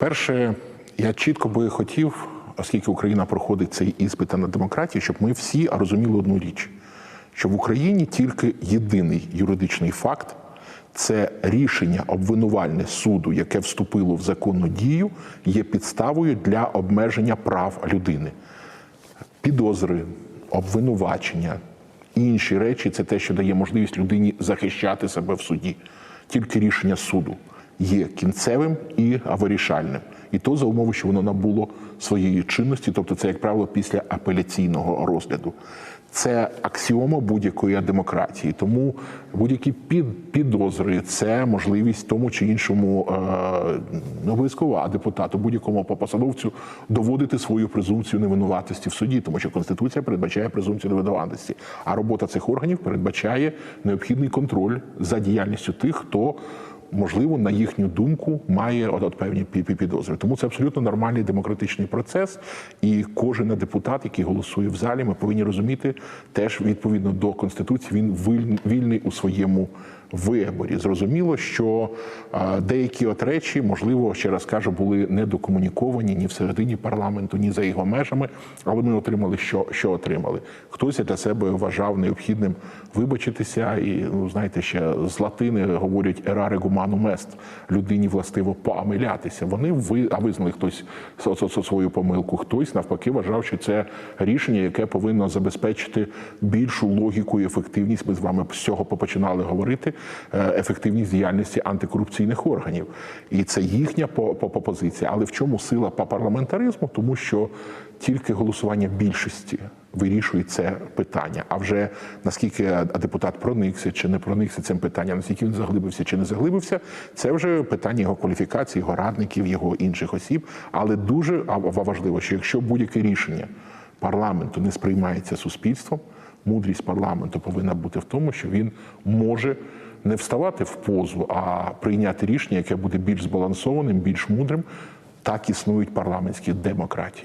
Перше, я чітко би хотів, оскільки Україна проходить цей іспит на демократію, щоб ми всі розуміли одну річ: що в Україні тільки єдиний юридичний факт це рішення обвинувальне суду, яке вступило в законну дію, є підставою для обмеження прав людини. Підозри, обвинувачення, інші речі це те, що дає можливість людині захищати себе в суді. Тільки рішення суду є кінцевим і вирішальним. І то за умови, що воно набуло своєї чинності, тобто це, як правило, після апеляційного розгляду. Це аксіома будь-якої демократії. Тому будь-які під, підозри це можливість тому чи іншому е, обов'язково, а депутату, будь-якому посадовцю доводити свою презумпцію невинуватості в суді, тому що конституція передбачає презумпцію невинуватості. А робота цих органів передбачає необхідний контроль за діяльністю тих, хто можливо, на їхню думку, має от, от певні пі- пі- підозри. Тому це абсолютно нормальний демократичний процес. І кожен депутат, який голосує в залі, ми повинні розуміти, теж відповідно до конституції, він вільний у своєму виборі. Зрозуміло, що деякі от речі, можливо, ще раз кажу, були недокомуніковані ні всередині парламенту, ні за його межами. Але ми отримали, що, що отримали. Хтось для себе вважав необхідним вибачитися, і ну знаєте, ще з латини говорять ераре гуманум est, людині властиво помилятися. Вони ви а визнали хтось свою помилку. Хтось навпаки вважав, що це рішення, яке повинно забезпечити більшу логіку і ефективність. Ми з вами з цього попочинали говорити. Е, Ефективність діяльності антикорупційних органів, і це їхня по- по- по- позиція. Але в чому сила па- парламентаризму? Тому що тільки голосування більшості вирішує це питання. А вже наскільки депутат проникся чи не проникся цим питанням, наскільки він заглибився чи не заглибився, це вже питання його кваліфікації, його радників, його інших осіб. Але дуже важливо, що якщо будь-яке рішення парламенту не сприймається суспільством, мудрість парламенту повинна бути в тому, що він може. Не вставати в позу, а прийняти рішення, яке буде більш збалансованим, більш мудрим. Так існують парламентські демократії.